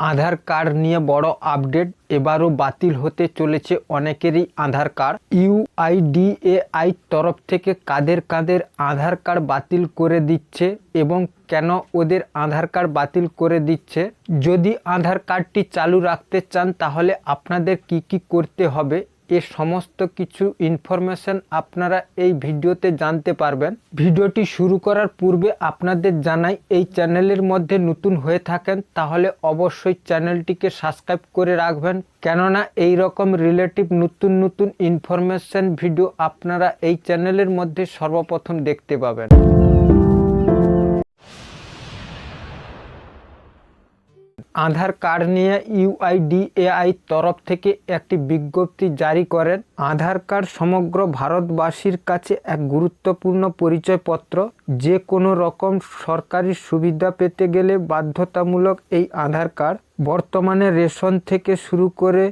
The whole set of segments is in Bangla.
আধার কার্ড নিয়ে বড় আপডেট এবারও বাতিল হতে চলেছে অনেকেরই আধার কার্ড। ইউআইডিএআই তরফ থেকে কাদের কাদের আধার কার্ড বাতিল করে দিচ্ছে এবং কেন ওদের আধার কার্ড বাতিল করে দিচ্ছে? যদি আধার কার্ডটি চালু রাখতে চান তাহলে আপনাদের কি কি করতে হবে? এ সমস্ত কিছু ইনফরমেশন আপনারা এই ভিডিওতে জানতে পারবেন। ভিডিওটি শুরু করার পূর্বে আপনাদের জানাই, এই চ্যানেলের মধ্যে নতুন হয়ে থাকেন, তাহলে অবশ্যই চ্যানেলটিকে সাবস্ক্রাইব করে রাখবেন। কেননা এই রকম রিলেটিভ নতুন নতুন ইনফরমেশন ভিডিও আপনারা এই চ্যানেলের মধ্যে সর্বপ্রথম দেখতে পাবেন। আধার কার্ড নিয়ে ইউআইডিএআই তরফ থেকে একটি বিজ্ঞপ্তি জারি করেন। আধার কার্ড সমগ্র ভারতবাসীর কাছে এক গুরুত্বপূর্ণ পরিচয়পত্র। যে কোনো রকম সরকারি সুবিধা পেতে গেলে বাধ্যতামূলক এই আধার কার্ড। বর্তমানে রেশন থেকে শুরু করে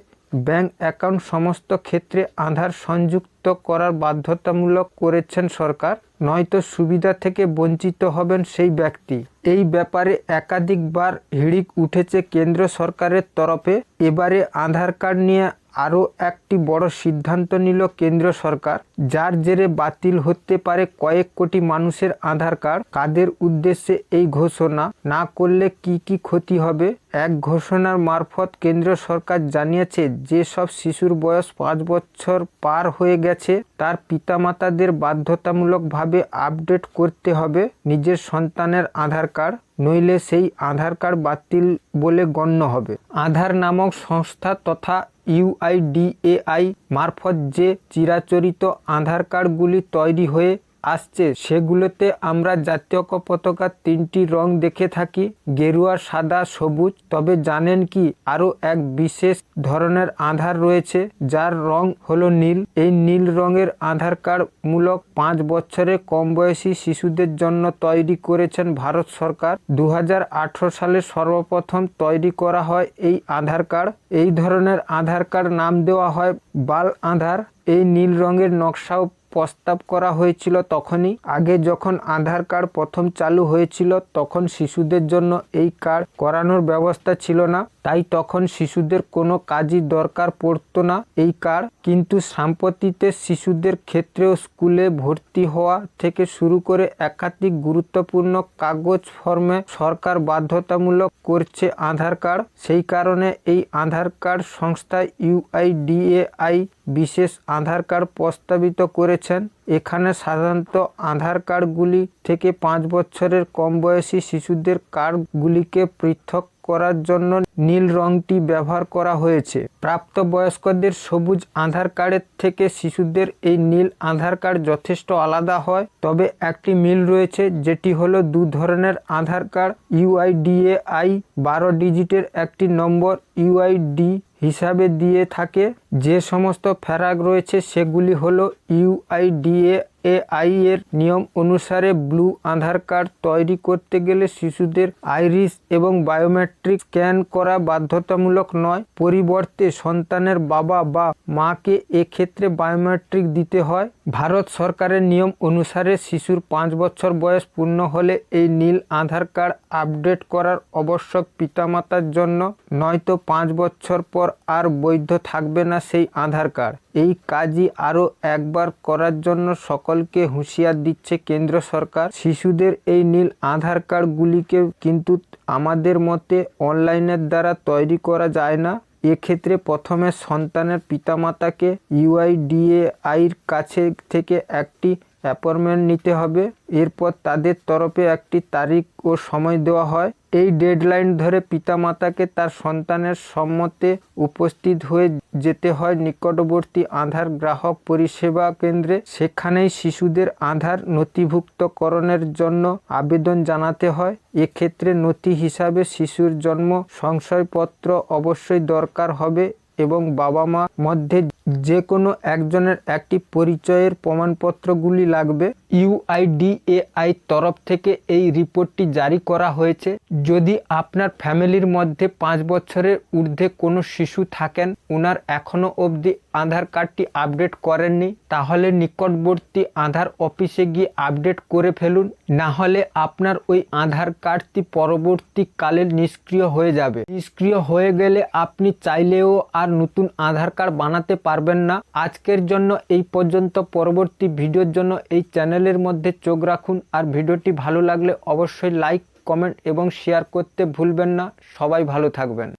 ব্যাংক অ্যাকাউন্ট সমস্ত ক্ষেত্রে আধার সংযুক্ত করার বাধ্যতামূলক করেছেন সরকার। নয়তো সুবিধা থেকে বঞ্চিত হবেন সেই ব্যক্তি। এই ব্যাপারে একাধিকবার হিড়িক উঠেছে কেন্দ্র সরকারের তরফে। এবারে আধার কার্ড নিয়ে আরও একটি বড় সিদ্ধান্ত নিল কেন্দ্র সরকার, যার জেরে বাতিল হতে পারে কয়েক কোটি মানুষের আধার কার্ড। কাদের উদ্দেশ্যে এই ঘোষণা? না করলে কি কি ক্ষতি হবে? এক ঘোষণার মারফত কেন্দ্র সরকার জানিয়েছে যে সব শিশুর বয়স পাঁচ বছর পার হয়ে গেছে, তার পিতামাতাদের বাধ্যতামূলকভাবে আপডেট করতে হবে, নিজের সন্তানের আধার কার্ড, নইলে সেই আধার কার্ড বাতিল বলে গণ্য হবে। আধার নামক সংস্থা তথা ইউআইডিএআই মারফত যে চিরাচরিত আধার কার্ডগুলি তৈরি হয়ে আসছে। সেগুলোতে আমরা জাতীয় পতাকার তিনটি রং দেখে থাকি। গেরুয়া, সাদা, সবুজ। তবে জানেন কি, আরও এক বিশেষ ধরনের আধার রয়েছে, যার রং হলো নীল। এই নীল রঙের আধার কার্ড মূলক পাঁচ বছরে কম বয়সী শিশুদের জন্য তৈরি করেছেন ভারত সরকার। দু হাজার আঠারো সালে সর্বপ্রথম তৈরি করা হয় এই আধার কার্ড এই ধরনের আধার কার্ড নাম দেওয়া হয় বাল আধার। এই নীল রঙের নকশাও প্রস্তাব করা হয়েছিল তখনই। আগে যখন আধার কার্ড প্রথম চালু হয়েছিল, তখন শিশুদের জন্য এই কার্ড করানোর ব্যবস্থা ছিল না। তাই তখন শিশুদের কোনো কাজই দরকার পড়তো না এই কার্ড। কিন্তু সাম্প্রতিতে শিশুদের ক্ষেত্রেও স্কুলে ভর্তি হওয়া থেকে শুরু করে একাধিক গুরুত্বপূর্ণ কাগজ ফর্মে সরকার বাধ্যতামূলক করছে আধার কার্ড। সেই কারণে এই আধার কার্ড সংস্থা ইউআইডিএআই বিশেষ আধার কার্ড প্রস্তাবিত করেছেন। এখানে সাধারণত আধার কার্ডগুলি থেকে পাঁচ বছরের কম বয়সী শিশুদের কার্ডগুলিকে পৃথক করার জন্য নীল রংটি ব্যবহার করা হয়েছে। প্রাপ্তবয়স্কদের সবুজ আধার কার্ডের থেকে শিশুদের এই নীল আধার কার্ড যথেষ্ট আলাদা হয়। তবে একটি মিল রয়েছে, যেটি হলো দু ধরনের আধার কার্ড ইউআইডিএআই বারো ডিজিটের একটি নম্বর ইউআইডি হিসাবে দিয়ে থাকে। যে সমস্ত ফ্যারাক রয়েছে সেগুলি হলো ইউআইডিএ এআই এর নিয়ম অনুসারে ব্লু আধার কার্ড তৈরি করতে গেলে শিশুদের আইরিস এবং বায়োমেট্রিক স্ক্যান করা বাধ্যতামূলক নয়। পরিবর্তে সন্তানের বাবা বা মাকে এক্ষেত্রে বায়োমেট্রিক দিতে হয়। ভারত সরকারের নিয়ম অনুসারে শিশুর পাঁচ বছর বয়স পূর্ণ হলে এই নীল আধার কার্ড আপডেট করার আবশ্যক পিতামাতার জন্য। নয়তো পাঁচ বছর পর আর বৈধ থাকবে না সেই আধার কার্ড। এই কাজই আরও একবার করার জন্য সকলকে হুঁশিয়ার দিচ্ছে কেন্দ্র সরকার। শিশুদের এই নীল আধার কার্ডগুলিকে কিন্তু আমাদের মতে অনলাইনের দ্বারা তৈরি করা যায় না। এক্ষেত্রে প্রথমে সন্তানের পিতামাতাকে ইউআইডিএআইর কাছে থেকে একটি অ্যাপয়েন্টমেন্ট নিতে হবে। এরপর তাদের তরফে একটি তারিখ ও সময় দেওয়া হয়। এই ডেডলাইন ধরে পিতামাতাকে তার সন্তানের সম্মতে উপস্থিত হয়ে যেতে হয় নিকটবর্তী আধার গ্রাহক পরিষেবা কেন্দ্রে। সেখানেই শিশুদের আধার নথিভুক্তকরণের জন্য আবেদন জানাতে হয়। এক্ষেত্রে নথি হিসাবে শিশুর জন্ম, সংশয়পত্র অবশ্যই দরকার হবে এবং বাবা মা মধ্যে যে কোনো একজনের একটি পরিচয়ের প্রমাণপত্রগুলি লাগবে। ইউআইডিএআই তরফ থেকে এই রিপোর্টটি জারি করা হয়েছে। যদি আপনার ফ্যামিলির মধ্যে পাঁচ বছরের ঊর্ধ্বে কোনো শিশু থাকেন ওনার এখনও অবধি আধার কার্ডটি আপডেট করেননি, তাহলে নিকটবর্তী আধার অফিসে গিয়ে আপডেট করে ফেলুন। না হলে আপনার ওই আধার কার্ডটি পরবর্তীকালে নিষ্ক্রিয় হয়ে যাবে। নিষ্ক্রিয় হয়ে গেলে আপনি চাইলেও আর নতুন আধার কার্ড বানাতে পারবেন না। আজকের জন্য এই পর্যন্ত। পরবর্তী ভিডিওর জন্য এই চ্যানেলের মধ্যে চোখ রাখুন। আর ভিডিওটি ভালো লাগলে অবশ্যই লাইক, কমেন্ট এবং শেয়ার করতে ভুলবেন না। সবাই ভালো থাকবেন।